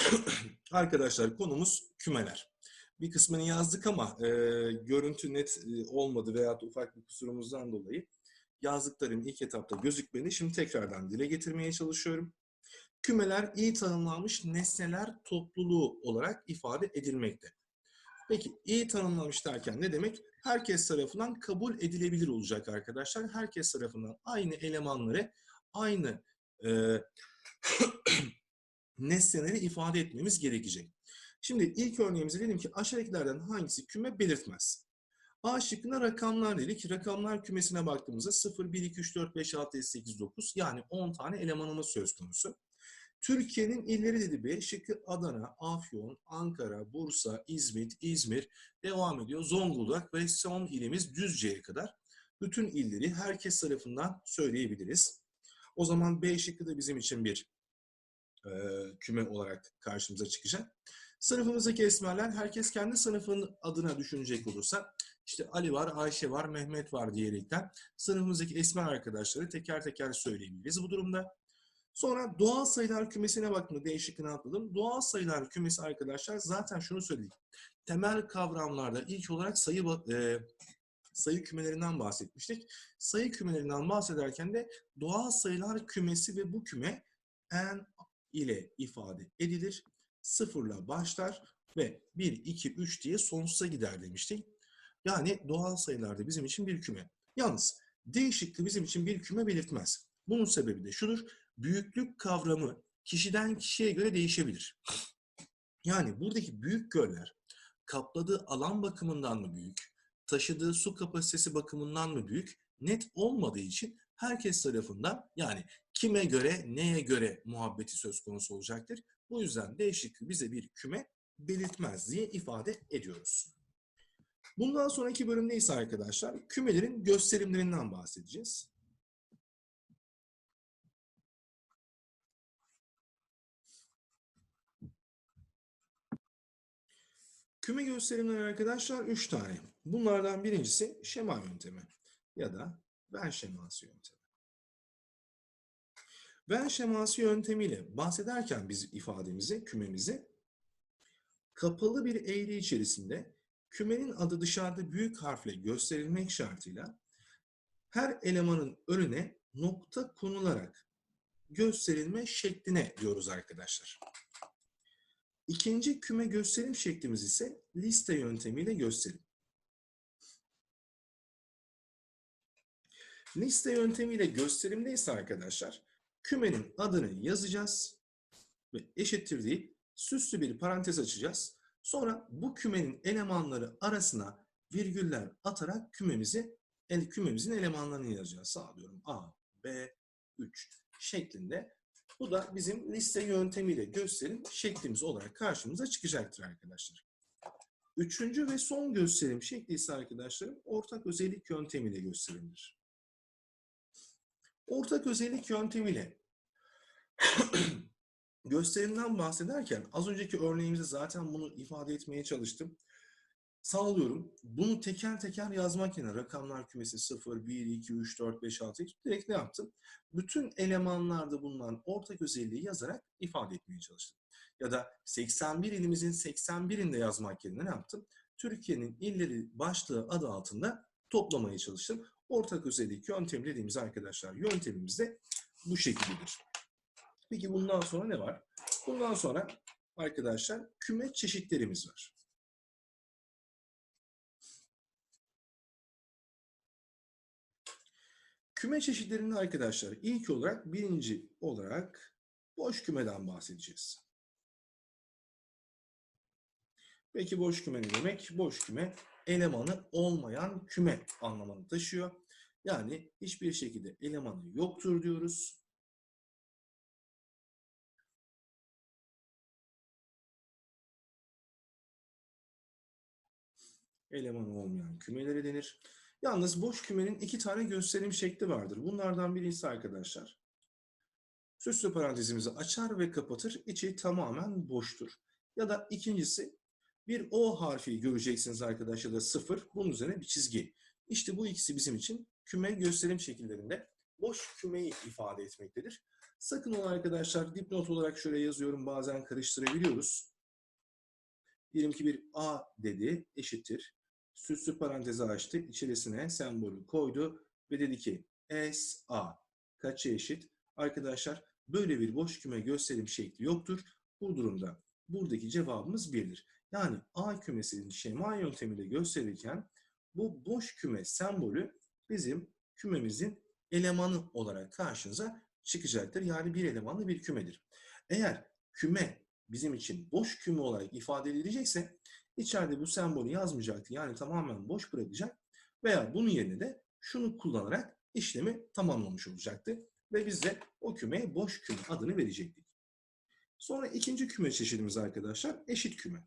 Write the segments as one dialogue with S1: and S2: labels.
S1: Arkadaşlar konumuz kümeler. Bir kısmını yazdık ama e, görüntü net e, olmadı veya ufak bir kusurumuzdan dolayı yazdıklarım ilk etapta gözükmedi. Şimdi tekrardan dile getirmeye çalışıyorum. Kümeler iyi tanımlanmış nesneler topluluğu olarak ifade edilmekte. Peki iyi tanımlamış derken ne demek? Herkes tarafından kabul edilebilir olacak arkadaşlar. Herkes tarafından aynı elemanları, aynı e, nesneleri ifade etmemiz gerekecek. Şimdi ilk örneğimize dedim ki aşağıdakilerden hangisi küme belirtmez? A şıkkına rakamlar dedik. Rakamlar kümesine baktığımızda 0, 1, 2, 3, 4, 5, 6, 7, 8, 9 yani 10 tane elemanımız söz konusu. Türkiye'nin illeri dedi B şıkkı Adana, Afyon, Ankara, Bursa, İzmit, İzmir devam ediyor. Zonguldak ve son ilimiz Düzce'ye kadar. Bütün illeri herkes tarafından söyleyebiliriz. O zaman B şıkkı da bizim için bir e, küme olarak karşımıza çıkacak. Sınıfımızdaki esmerler herkes kendi sınıfının adına düşünecek olursa işte Ali var, Ayşe var, Mehmet var diyerekten sınıfımızdaki esmer arkadaşları teker teker söyleyebiliriz bu durumda. Sonra doğal sayılar kümesine baktığımda değişikliğini atladım. Doğal sayılar kümesi arkadaşlar zaten şunu söyledik. Temel kavramlarda ilk olarak sayı e, sayı kümelerinden bahsetmiştik. Sayı kümelerinden bahsederken de doğal sayılar kümesi ve bu küme n ile ifade edilir. Sıfırla başlar ve 1, 2, 3 diye sonsuza gider demiştik. Yani doğal sayılarda bizim için bir küme. Yalnız D bizim için bir küme belirtmez. Bunun sebebi de şudur. Büyüklük kavramı kişiden kişiye göre değişebilir. Yani buradaki büyük göller kapladığı alan bakımından mı büyük, taşıdığı su kapasitesi bakımından mı büyük net olmadığı için herkes tarafından yani kime göre, neye göre muhabbeti söz konusu olacaktır. Bu yüzden D bize bir küme belirtmez diye ifade ediyoruz. Bundan sonraki bölümde ise arkadaşlar kümelerin gösterimlerinden bahsedeceğiz. Küme gösterimleri arkadaşlar 3 tane. Bunlardan birincisi şema yöntemi ya da Venn şeması yöntemi. Venn şeması yöntemiyle bahsederken biz ifademizi, kümemizi kapalı bir eğri içerisinde kümenin adı dışarıda büyük harfle gösterilmek şartıyla her elemanın önüne nokta konularak gösterilme şekline diyoruz arkadaşlar. İkinci küme gösterim şeklimiz ise liste yöntemiyle gösterim. Liste yöntemiyle gösterimde ise arkadaşlar kümenin adını yazacağız ve eşittir deyip süslü bir parantez açacağız. Sonra bu kümenin elemanları arasına virgüller atarak kümemizi kümemizin elemanlarını yazacağız. Sağlıyorum A, B, 3 şeklinde. Bu da bizim liste yöntemiyle gösterim şeklimiz olarak karşımıza çıkacaktır arkadaşlar. Üçüncü ve son gösterim şekli ise arkadaşlarım ortak özellik yöntemiyle gösterimdir. Ortak özellik yöntemiyle gösterimden bahsederken az önceki örneğimizde zaten bunu ifade etmeye çalıştım. Sağlıyorum. Bunu teker teker yazmak yerine rakamlar kümesi 0, 1, 2, 3, 4, 5, 6 direkt ne yaptım? Bütün elemanlarda bulunan ortak özelliği yazarak ifade etmeye çalıştım. Ya da 81 ilimizin 81'inde yazmak yerine ne yaptım? Türkiye'nin illeri başlığı adı altında toplamaya çalıştım. Ortak özellik yöntemi dediğimiz arkadaşlar yöntemimiz de bu şekildedir. Peki bundan sonra ne var? Bundan sonra arkadaşlar küme çeşitlerimiz var. Küme çeşitlerinde arkadaşlar ilk olarak birinci olarak boş kümeden bahsedeceğiz. Peki boş küme ne demek? Boş küme elemanı olmayan küme anlamını taşıyor. Yani hiçbir şekilde elemanı yoktur diyoruz. Elemanı olmayan kümelere denir. Yalnız boş kümenin iki tane gösterim şekli vardır. Bunlardan birisi arkadaşlar. Süslü parantezimizi açar ve kapatır. İçi tamamen boştur. Ya da ikincisi bir O harfi göreceksiniz arkadaşlar da sıfır. Bunun üzerine bir çizgi. İşte bu ikisi bizim için küme gösterim şekillerinde boş kümeyi ifade etmektedir. Sakın ola arkadaşlar dipnot olarak şöyle yazıyorum bazen karıştırabiliyoruz. Diyelim ki bir A dedi eşittir. Süslü parantezi açtı. içerisine sembolü koydu ve dedi ki S A kaça eşit? Arkadaşlar böyle bir boş küme gösterim şekli yoktur. Bu durumda buradaki cevabımız 1'dir. Yani A kümesinin şema yöntemiyle gösterirken bu boş küme sembolü bizim kümemizin elemanı olarak karşınıza çıkacaktır. Yani bir elemanlı bir kümedir. Eğer küme bizim için boş küme olarak ifade edilecekse içeride bu sembolü yazmayacaktı. Yani tamamen boş bırakacak veya bunun yerine de şunu kullanarak işlemi tamamlamış olacaktı. Ve biz de o kümeye boş küme adını verecektik. Sonra ikinci küme çeşidimiz arkadaşlar eşit küme.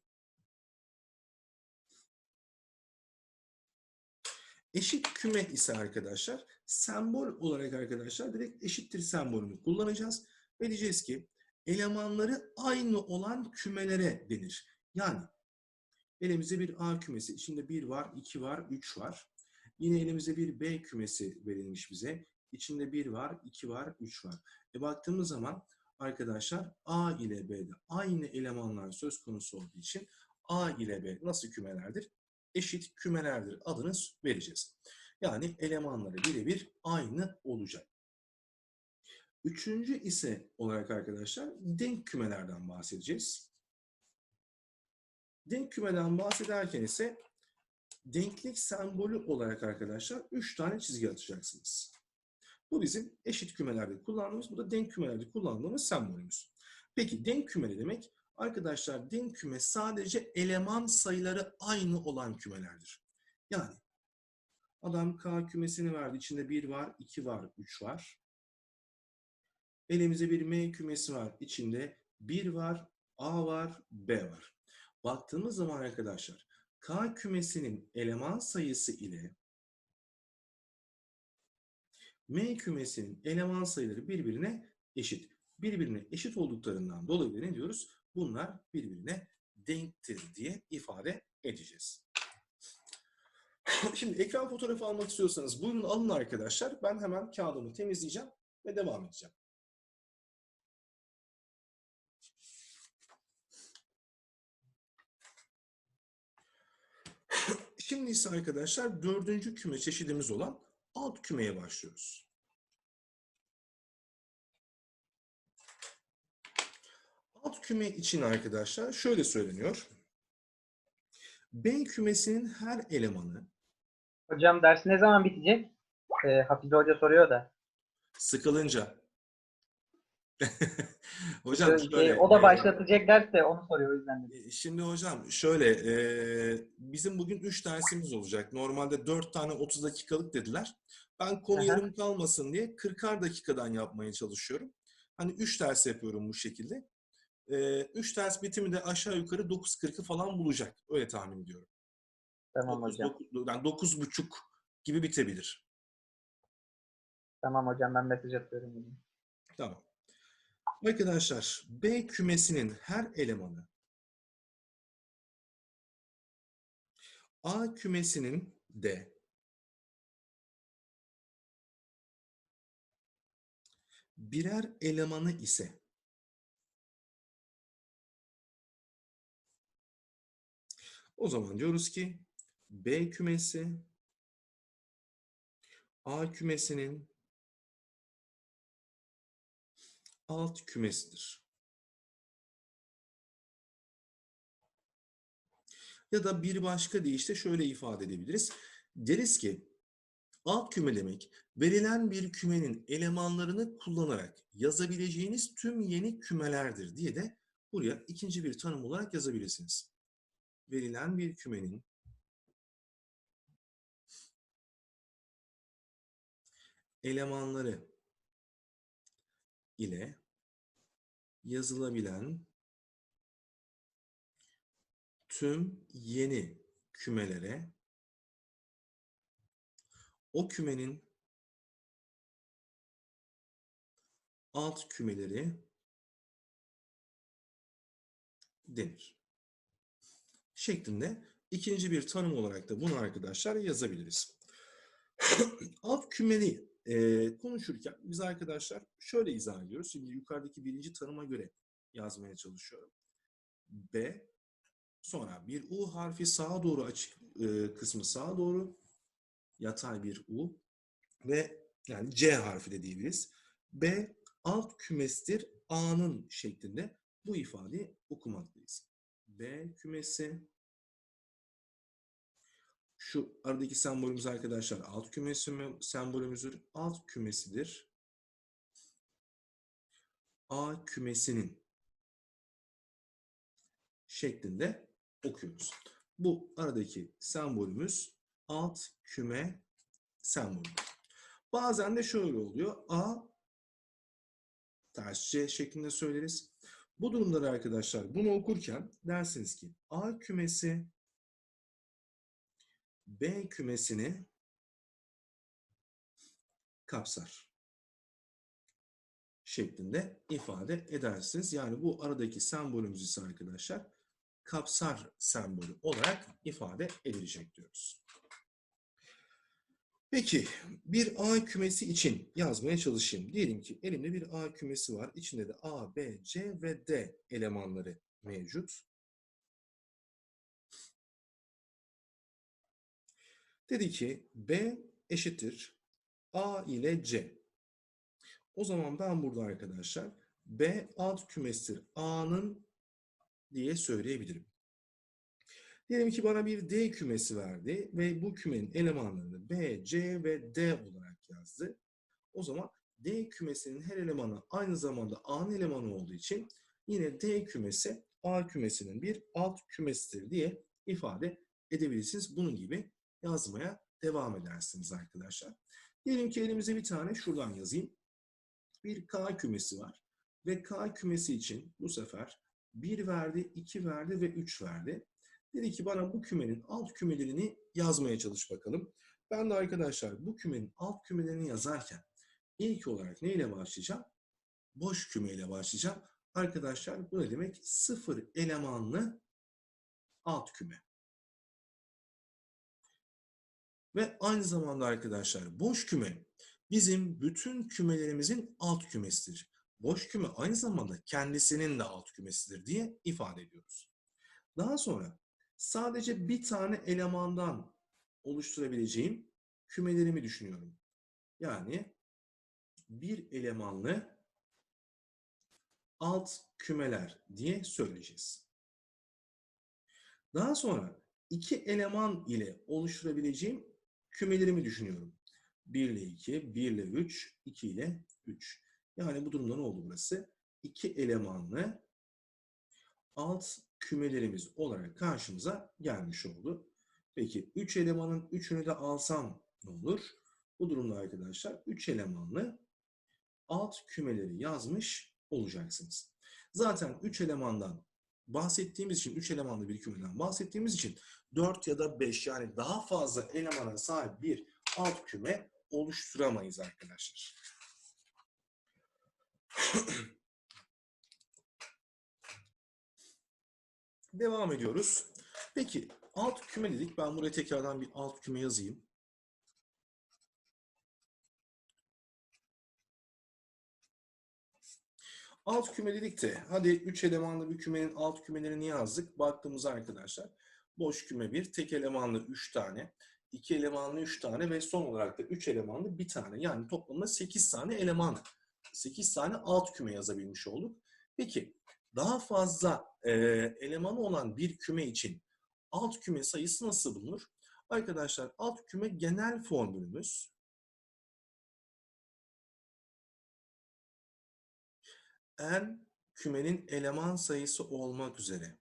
S1: Eşit küme ise arkadaşlar sembol olarak arkadaşlar direkt eşittir sembolünü kullanacağız. Ve diyeceğiz ki elemanları aynı olan kümelere denir. Yani elimizde bir A kümesi içinde 1 var, 2 var, 3 var. Yine elimizde bir B kümesi verilmiş bize. İçinde 1 var, 2 var, 3 var. E baktığımız zaman arkadaşlar A ile B'de aynı elemanlar söz konusu olduğu için A ile B nasıl kümelerdir? Eşit kümelerdir adını vereceğiz. Yani elemanları birebir aynı olacak. Üçüncü ise olarak arkadaşlar denk kümelerden bahsedeceğiz. Denk kümeden bahsederken ise denklik sembolü olarak arkadaşlar 3 tane çizgi atacaksınız. Bu bizim eşit kümelerde kullandığımız, bu da denk kümelerde kullandığımız sembolümüz. Peki denk küme ne demek? Arkadaşlar denk küme sadece eleman sayıları aynı olan kümelerdir. Yani adam K kümesini verdi. İçinde 1 var, 2 var, 3 var. Elimizde bir M kümesi var. İçinde 1 var, A var, B var. Baktığımız zaman arkadaşlar K kümesinin eleman sayısı ile M kümesinin eleman sayıları birbirine eşit. Birbirine eşit olduklarından dolayı ne diyoruz? Bunlar birbirine denktir diye ifade edeceğiz. Şimdi ekran fotoğrafı almak istiyorsanız buyurun alın arkadaşlar. Ben hemen kağıdımı temizleyeceğim ve devam edeceğim. Şimdi ise arkadaşlar dördüncü küme çeşidimiz olan alt kümeye başlıyoruz. Alt küme için arkadaşlar şöyle söyleniyor. B kümesinin her elemanı
S2: Hocam ders ne zaman bitecek? Ee, Hafize Hoca soruyor da.
S1: sıkılınca. hocam
S2: Ee,
S1: şöyle.
S2: o da
S1: e,
S2: başlatacak ders de onu soruyor o yüzden. dedim.
S1: E, Şimdi hocam şöyle, e, bizim bugün 3 dersimiz olacak. Normalde 4 tane 30 dakikalık dediler. Ben konu
S2: Aha.
S1: yarım kalmasın diye 40'ar dakikadan yapmaya çalışıyorum. Hani 3 ders yapıyorum bu şekilde. 3 ders bitimi de aşağı yukarı 9.40'ı falan bulacak. Öyle tahmin ediyorum.
S2: Tamam
S1: 9,
S2: hocam.
S1: 9, yani 9.30 gibi bitebilir.
S2: Tamam hocam ben mesaj atıyorum.
S1: Tamam. Arkadaşlar B kümesinin her elemanı A kümesinin de birer elemanı ise o zaman diyoruz ki B kümesi A kümesinin alt kümesidir. Ya da bir başka deyişle şöyle ifade edebiliriz. Deriz ki alt küme demek verilen bir kümenin elemanlarını kullanarak yazabileceğiniz tüm yeni kümelerdir diye de buraya ikinci bir tanım olarak yazabilirsiniz. Verilen bir kümenin elemanları ile yazılabilen tüm yeni kümelere o kümenin alt kümeleri denir. Şeklinde ikinci bir tanım olarak da bunu arkadaşlar yazabiliriz. alt kümeli e, konuşurken biz arkadaşlar şöyle izah ediyoruz. Şimdi yukarıdaki birinci tanıma göre yazmaya çalışıyorum. B sonra bir U harfi sağa doğru açık e, kısmı sağa doğru yatay bir U ve yani C harfi de diyebiliriz. B alt kümestir A'nın şeklinde bu ifadeyi okumaktayız. B kümesi şu aradaki sembolümüz arkadaşlar alt kümesi sembolümüzdür. Alt kümesidir. A kümesinin şeklinde okuyoruz. Bu aradaki sembolümüz alt küme sembolü. Bazen de şöyle oluyor. A ters C şeklinde söyleriz. Bu durumda arkadaşlar bunu okurken dersiniz ki A kümesi B kümesini kapsar şeklinde ifade edersiniz. Yani bu aradaki sembolümüz ise arkadaşlar kapsar sembolü olarak ifade edilecek diyoruz. Peki bir A kümesi için yazmaya çalışayım. Diyelim ki elimde bir A kümesi var. İçinde de A, B, C ve D elemanları mevcut. Dedi ki B eşittir A ile C. O zaman ben burada arkadaşlar B alt kümesidir A'nın diye söyleyebilirim. Diyelim ki bana bir D kümesi verdi ve bu kümenin elemanlarını B, C ve D olarak yazdı. O zaman D kümesinin her elemanı aynı zamanda A'nın elemanı olduğu için yine D kümesi A kümesinin bir alt kümesidir diye ifade edebilirsiniz. Bunun gibi yazmaya devam edersiniz arkadaşlar. Diyelim ki elimize bir tane şuradan yazayım. Bir K kümesi var. Ve K kümesi için bu sefer 1 verdi, 2 verdi ve 3 verdi. Dedi ki bana bu kümenin alt kümelerini yazmaya çalış bakalım. Ben de arkadaşlar bu kümenin alt kümelerini yazarken ilk olarak neyle başlayacağım? Boş kümeyle başlayacağım. Arkadaşlar bu ne demek? Sıfır elemanlı alt küme. Ve aynı zamanda arkadaşlar boş küme bizim bütün kümelerimizin alt kümesidir. Boş küme aynı zamanda kendisinin de alt kümesidir diye ifade ediyoruz. Daha sonra sadece bir tane elemandan oluşturabileceğim kümelerimi düşünüyorum. Yani bir elemanlı alt kümeler diye söyleyeceğiz. Daha sonra iki eleman ile oluşturabileceğim kümelerimi düşünüyorum. 1 ile 2, 1 ile 3, 2 ile 3. Yani bu durumda ne oldu burası? İki elemanlı alt kümelerimiz olarak karşımıza gelmiş oldu. Peki 3 elemanın 3'ünü de alsam ne olur? Bu durumda arkadaşlar 3 elemanlı alt kümeleri yazmış olacaksınız. Zaten 3 elemandan bahsettiğimiz için, 3 elemanlı bir kümeden bahsettiğimiz için 4 ya da 5 yani daha fazla elemana sahip bir alt küme oluşturamayız arkadaşlar. Devam ediyoruz. Peki alt küme dedik. Ben buraya tekrardan bir alt küme yazayım. Alt küme dedik de hadi 3 elemanlı bir kümenin alt kümelerini yazdık. Baktığımız arkadaşlar boş küme 1, tek elemanlı 3 tane, 2 elemanlı 3 tane ve son olarak da 3 elemanlı 1 tane. Yani toplamda 8 tane eleman, 8 tane alt küme yazabilmiş olduk. Peki daha fazla e, elemanı olan bir küme için alt küme sayısı nasıl bulunur? Arkadaşlar alt küme genel formülümüz n kümenin eleman sayısı olmak üzere.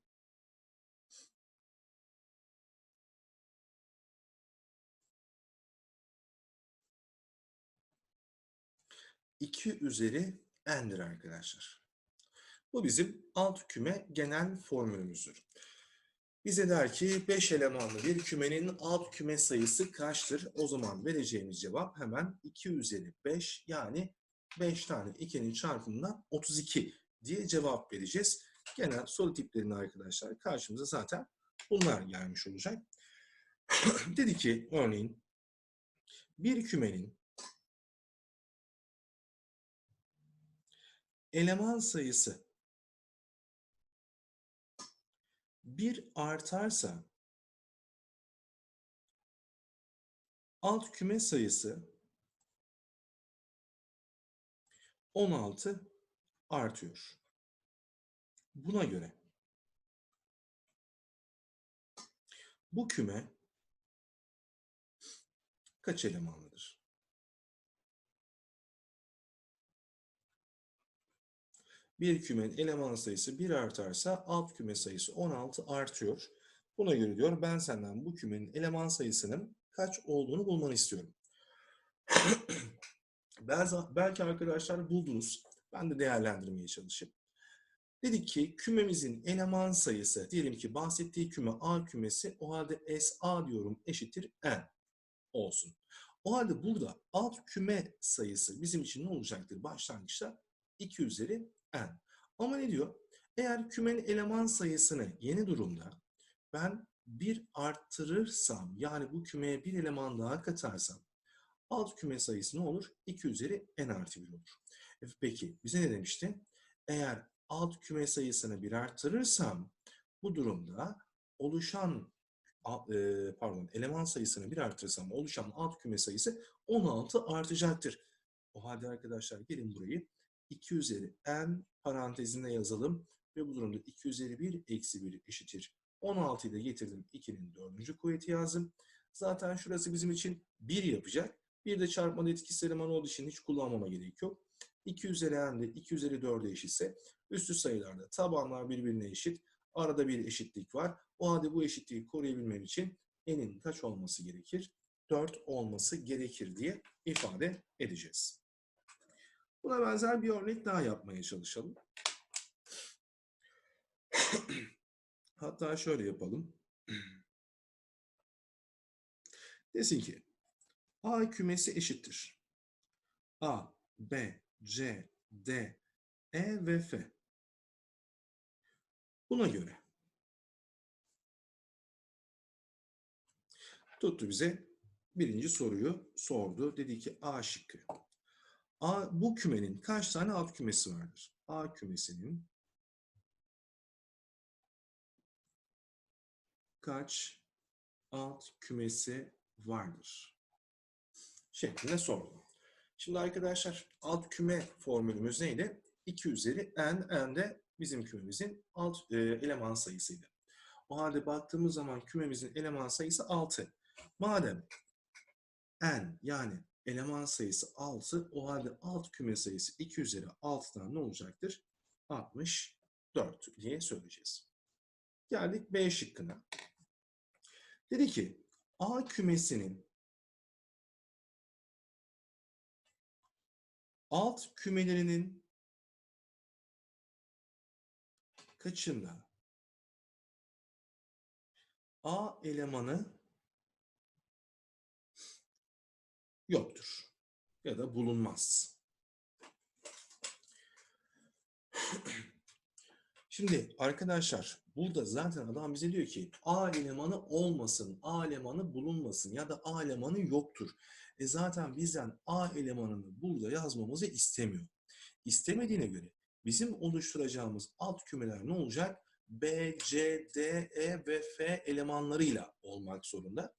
S1: İki üzeri n'dir arkadaşlar. Bu bizim alt küme genel formülümüzdür. Bize der ki 5 elemanlı bir kümenin alt küme sayısı kaçtır? O zaman vereceğimiz cevap hemen 2 üzeri 5 yani 5 tane 2'nin çarpımından 32 diye cevap vereceğiz. Genel soru tiplerinde arkadaşlar karşımıza zaten bunlar gelmiş olacak. Dedi ki örneğin bir kümenin eleman sayısı bir artarsa alt küme sayısı 16 artıyor. Buna göre bu küme kaç elemanlıdır? Bir kümenin eleman sayısı 1 artarsa alt küme sayısı 16 artıyor. Buna göre diyor ben senden bu kümenin eleman sayısının kaç olduğunu bulmanı istiyorum. Belki- arkadaşlar buldunuz. Ben de değerlendirmeye çalışayım. Dedik ki kümemizin eleman sayısı, diyelim ki bahsettiği küme A kümesi, o halde SA diyorum eşittir N olsun. O halde burada alt küme sayısı bizim için ne olacaktır? Başlangıçta 2 üzeri N. Ama ne diyor? Eğer kümenin eleman sayısını yeni durumda ben bir arttırırsam, yani bu kümeye bir eleman daha katarsam, alt küme sayısı ne olur? 2 üzeri N artı 1 olur. E Peki bize ne demişti? Eğer alt küme sayısını bir arttırırsam bu durumda oluşan e, pardon eleman sayısını bir artırırsam oluşan alt küme sayısı 16 artacaktır. O halde arkadaşlar gelin burayı 2 üzeri n parantezinde yazalım ve bu durumda 2 üzeri 1 eksi 1 eşittir. 16'yı da getirdim 2'nin dördüncü kuvveti yazdım. Zaten şurası bizim için 1 yapacak. Bir de çarpmanın etkisi eleman olduğu için hiç kullanmama gerek yok. 2 üzeri n de 2 üzeri 4'e eşitse üstü sayılarda tabanlar birbirine eşit. Arada bir eşitlik var. O halde bu eşitliği koruyabilmem için n'in kaç olması gerekir? 4 olması gerekir diye ifade edeceğiz. Buna benzer bir örnek daha yapmaya çalışalım. Hatta şöyle yapalım. Desin ki A kümesi eşittir. A, B, C, D, E ve F. Buna göre tuttu bize birinci soruyu sordu. Dedi ki A şıkkı. A, bu kümenin kaç tane alt kümesi vardır? A kümesinin kaç alt kümesi vardır? Şeklinde sordu. Şimdi arkadaşlar alt küme formülümüz neydi? 2 üzeri n, n de bizim kümemizin alt e, eleman sayısıydı. O halde baktığımız zaman kümemizin eleman sayısı 6. Madem n yani eleman sayısı 6, o halde alt küme sayısı 2 üzeri 6'dan ne olacaktır? 64 diye söyleyeceğiz. Geldik B şıkkına. Dedi ki A kümesinin alt kümelerinin kaçında A elemanı yoktur ya da bulunmaz. Şimdi arkadaşlar burada zaten adam bize diyor ki A elemanı olmasın, A elemanı bulunmasın ya da A elemanı yoktur. E zaten bizden A elemanını burada yazmamızı istemiyor. İstemediğine göre bizim oluşturacağımız alt kümeler ne olacak? B, C, D, E ve F elemanlarıyla olmak zorunda.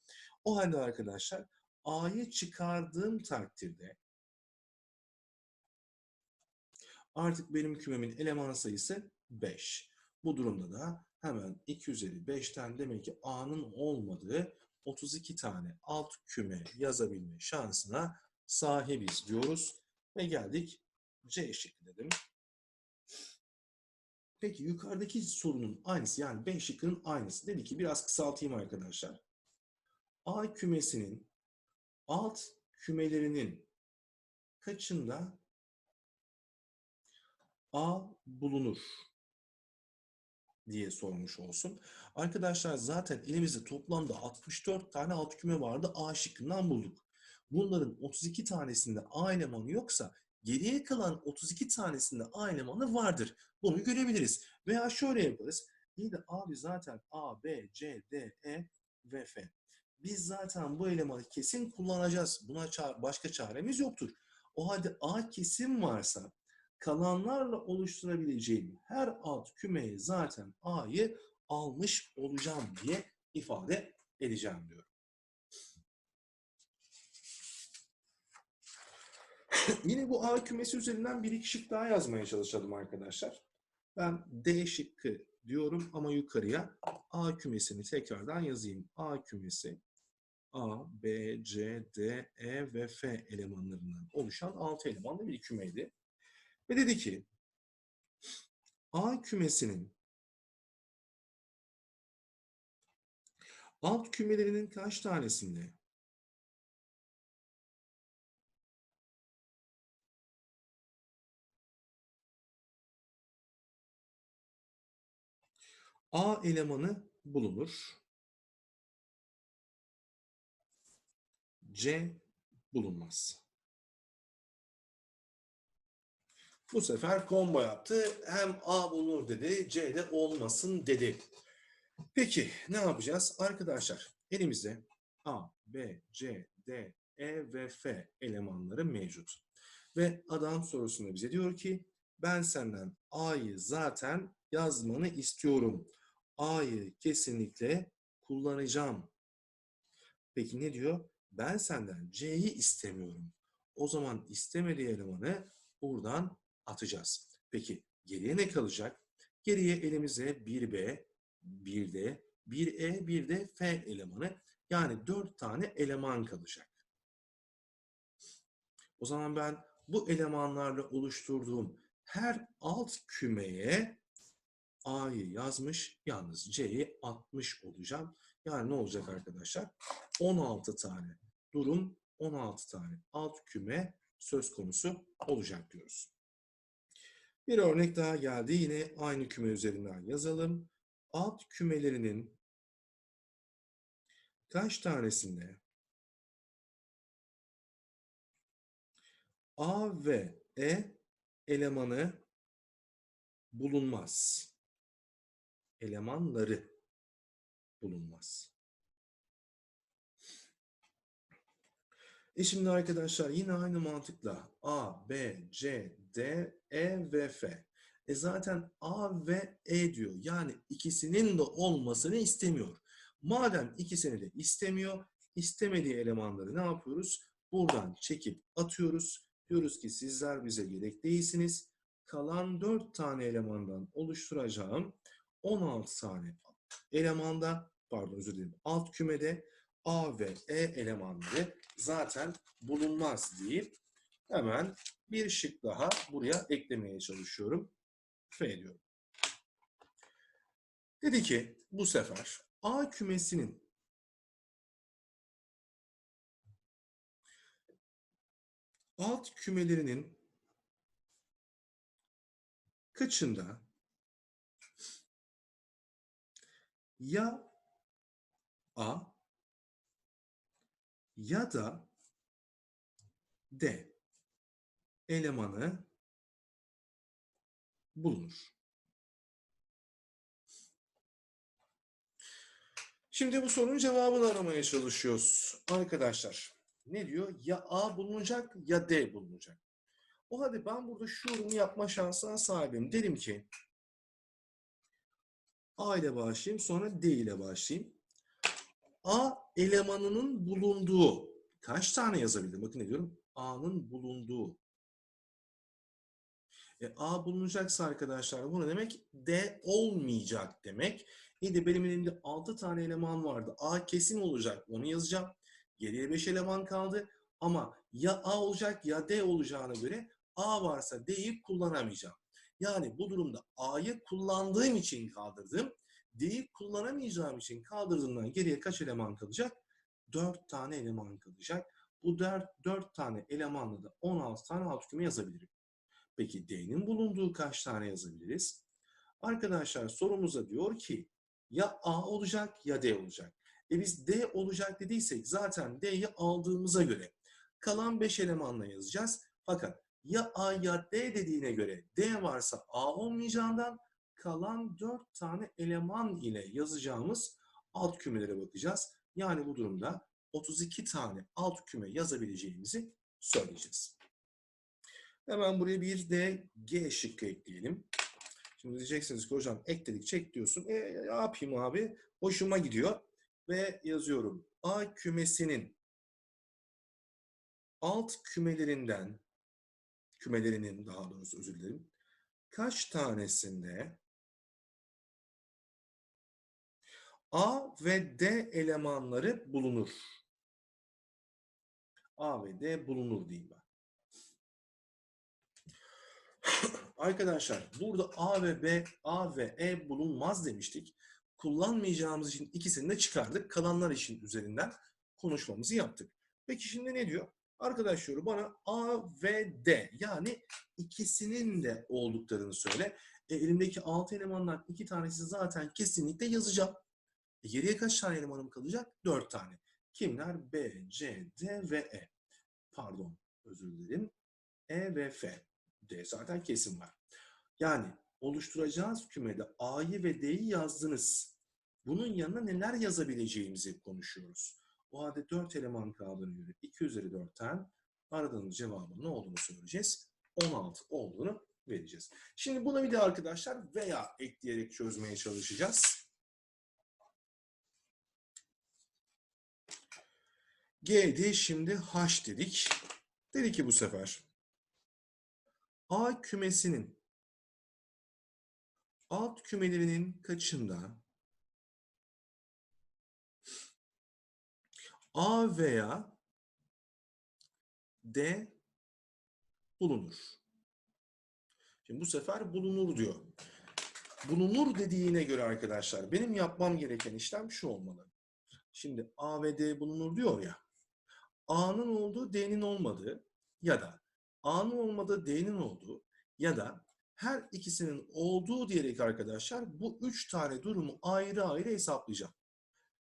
S1: O halde arkadaşlar A'yı çıkardığım takdirde artık benim kümemin eleman sayısı 5. Bu durumda da hemen 2 üzeri 5'ten demek ki A'nın olmadığı 32 tane alt küme yazabilme şansına sahibiz diyoruz. Ve geldik C şıkkı dedim. Peki yukarıdaki sorunun aynısı yani B şıkkının aynısı. Dedi ki biraz kısaltayım arkadaşlar. A kümesinin alt kümelerinin kaçında A bulunur diye sormuş olsun. Arkadaşlar zaten elimizde toplamda 64 tane alt küme vardı. A şıkkından bulduk. Bunların 32 tanesinde A elemanı yoksa geriye kalan 32 tanesinde A elemanı vardır. Bunu görebiliriz. Veya şöyle yaparız. İyi de abi zaten A, B, C, D, E ve F. Biz zaten bu elemanı kesin kullanacağız. Buna başka çaremiz yoktur. O halde A kesin varsa kalanlarla oluşturabileceğim her alt kümeye zaten A'yı almış olacağım diye ifade edeceğim diyor. Yine bu A kümesi üzerinden bir iki şık daha yazmaya çalışalım arkadaşlar. Ben D şıkkı diyorum ama yukarıya A kümesini tekrardan yazayım. A kümesi A, B, C, D, E ve F elemanlarından oluşan 6 elemanlı bir kümeydi. Ve dedi ki A kümesinin alt kümelerinin kaç tanesinde A elemanı bulunur. C bulunmaz. Bu sefer combo yaptı. Hem A bulunur dedi, C de olmasın dedi. Peki ne yapacağız? Arkadaşlar elimizde A, B, C, D, E ve F elemanları mevcut. Ve adam sorusunda bize diyor ki ben senden A'yı zaten yazmanı istiyorum. A'yı kesinlikle kullanacağım. Peki ne diyor? Ben senden C'yi istemiyorum. O zaman istemediği elemanı buradan atacağız. Peki geriye ne kalacak? Geriye elimizde 1B, 1D, 1E, 1D F elemanı yani 4 tane eleman kalacak. O zaman ben bu elemanlarla oluşturduğum her alt kümeye A'yı yazmış, yalnız C'yi atmış olacağım. Yani ne olacak arkadaşlar? 16 tane durum, 16 tane alt küme söz konusu olacak diyoruz. Bir örnek daha geldi. Yine aynı küme üzerinden yazalım. Alt kümelerinin kaç tanesinde A ve E elemanı bulunmaz. Elemanları bulunmaz. E şimdi arkadaşlar yine aynı mantıkla A, B, C, D, E ve F. E zaten A ve E diyor. Yani ikisinin de olmasını istemiyor. Madem ikisini de istemiyor, istemediği elemanları ne yapıyoruz? Buradan çekip atıyoruz. Diyoruz ki sizler bize gerek değilsiniz. Kalan 4 tane elemandan oluşturacağım 16 tane elemanda, pardon özür dilerim, alt kümede A ve E elemanları zaten bulunmaz deyip hemen bir şık daha buraya eklemeye çalışıyorum. F diyorum. Dedi ki bu sefer A kümesinin alt kümelerinin kaçında ya A ya da D elemanı bulunur. Şimdi bu sorunun cevabını aramaya çalışıyoruz. Arkadaşlar ne diyor? Ya A bulunacak ya D bulunacak. O halde ben burada şu yorumu yapma şansına sahibim. Derim ki A ile başlayayım sonra D ile başlayayım. A elemanının bulunduğu kaç tane yazabilirim? Bakın ne diyorum? A'nın bulunduğu. E, A bulunacaksa arkadaşlar bu ne demek? D olmayacak demek. İyi de benim elimde 6 tane eleman vardı. A kesin olacak. Onu yazacağım. Geriye 5 eleman kaldı. Ama ya A olacak ya D olacağına göre A varsa D'yi kullanamayacağım. Yani bu durumda A'yı kullandığım için kaldırdım. D'yi kullanamayacağım için kaldırdığımdan geriye kaç eleman kalacak? 4 tane eleman kalacak. Bu 4, 4 tane elemanla da 16 tane alt küme yazabilirim. Peki D'nin bulunduğu kaç tane yazabiliriz? Arkadaşlar sorumuza diyor ki ya A olacak ya D olacak. E biz D olacak dediysek zaten D'yi aldığımıza göre kalan 5 elemanla yazacağız. Fakat ya A ya D dediğine göre D varsa A olmayacağından kalan 4 tane eleman ile yazacağımız alt kümelere bakacağız. Yani bu durumda 32 tane alt küme yazabileceğimizi söyleyeceğiz. Hemen buraya bir de G şıkkı ekleyelim. Şimdi diyeceksiniz ki hocam ekledik çek diyorsun. E ne yapayım abi? Hoşuma gidiyor. Ve yazıyorum. A kümesinin alt kümelerinden kümelerinin daha doğrusu özür dilerim. Kaç tanesinde A ve D elemanları bulunur? A ve D bulunur diyeyim ben. Arkadaşlar burada A ve B, A ve E bulunmaz demiştik. Kullanmayacağımız için ikisini de çıkardık. Kalanlar için üzerinden konuşmamızı yaptık. Peki şimdi ne diyor? Arkadaş diyor bana A ve D yani ikisinin de olduklarını söyle. E, elimdeki 6 elemandan iki tanesi zaten kesinlikle yazacağım. E, geriye kaç tane elemanım kalacak? 4 tane. Kimler? B, C, D ve E. Pardon, özür dilerim. E ve F. D zaten kesin var. Yani oluşturacağınız kümede A'yı ve D'yi yazdınız. Bunun yanına neler yazabileceğimizi konuşuyoruz. O halde 4 eleman kaldığını göre 2 üzeri 4'ten aradığımız cevabın ne olduğunu söyleyeceğiz. 16 olduğunu vereceğiz. Şimdi buna bir de arkadaşlar veya ekleyerek çözmeye çalışacağız. G'di şimdi H dedik. Dedi ki bu sefer A kümesinin alt kümelerinin kaçında A veya D bulunur. Şimdi bu sefer bulunur diyor. Bulunur dediğine göre arkadaşlar benim yapmam gereken işlem şu olmalı. Şimdi A ve D bulunur diyor ya. A'nın olduğu D'nin olmadığı ya da A'nın olmadığı D'nin olduğu ya da her ikisinin olduğu diyerek arkadaşlar bu üç tane durumu ayrı ayrı hesaplayacağım.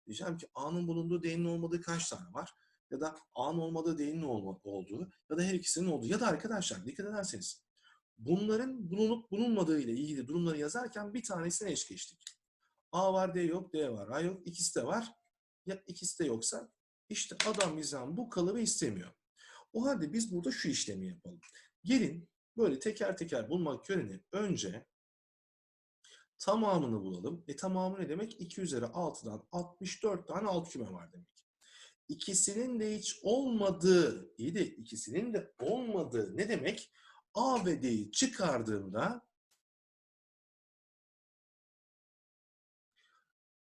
S1: Diyeceğim ki A'nın bulunduğu D'nin olmadığı kaç tane var? Ya da A'nın olmadığı D'nin olduğu ya da her ikisinin olduğu. Ya da arkadaşlar dikkat ederseniz bunların bulunup bulunmadığı ile ilgili durumları yazarken bir tanesini eş geçtik. A var, D yok, D var, A yok, ikisi de var. Ya ikisi de yoksa işte adam bizden bu kalıbı istemiyor. O halde biz burada şu işlemi yapalım. Gelin böyle teker teker bulmak yerine önce tamamını bulalım. E tamamı ne demek? 2 üzeri 6'dan 64 tane alt küme var demek. İkisinin de hiç olmadığı, iyi de ikisinin de olmadığı ne demek? A ve D'yi çıkardığımda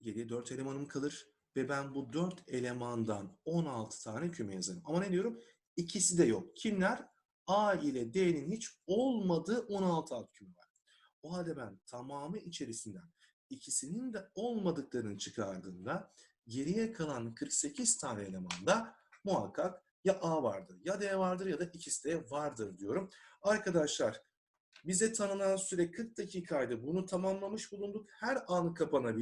S1: geriye 4 elemanım kalır ve ben bu 4 elemandan 16 tane küme yazarım. Ama ne diyorum? İkisi de yok. Kimler? A ile D'nin hiç olmadığı 16 alt küme var. O halde ben tamamı içerisinden ikisinin de olmadıklarını çıkardığımda geriye kalan 48 tane elemanda muhakkak ya A vardır ya D vardır ya da ikisi de vardır diyorum. Arkadaşlar bize tanınan süre 40 dakikaydı. Bunu tamamlamış bulunduk. Her an kapanabilir.